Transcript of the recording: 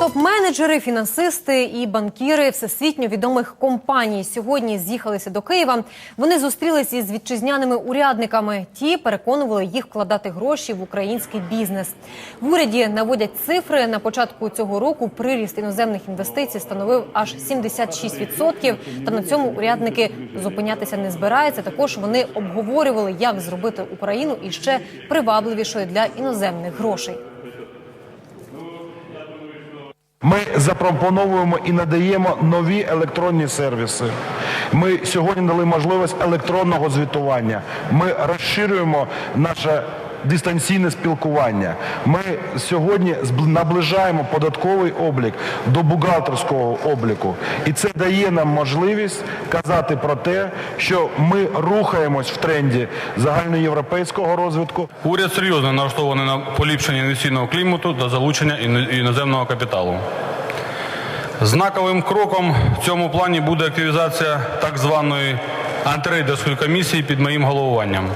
Топ-менеджери, фінансисти і банкіри всесвітньо відомих компаній сьогодні з'їхалися до Києва. Вони зустрілися із вітчизняними урядниками. Ті переконували їх вкладати гроші в український бізнес. В уряді наводять цифри. На початку цього року приріст іноземних інвестицій становив аж 76%. Та на цьому урядники зупинятися не збираються. Також вони обговорювали, як зробити Україну іще привабливішою для іноземних грошей. Ми запропоновуємо і надаємо нові електронні сервіси. Ми сьогодні дали можливість електронного звітування. Ми розширюємо наше дистанційне спілкування. Ми сьогодні наближаємо податковий облік до бухгалтерського обліку. І це дає нам можливість казати про те, що ми рухаємось в тренді загальноєвропейського розвитку. Уряд серйозно налаштований на поліпшення інвестиційного клімату та залучення іноземного капіталу. Знаковим кроком в цьому плані буде активізація так званої антирейдерської комісії під моїм головуванням.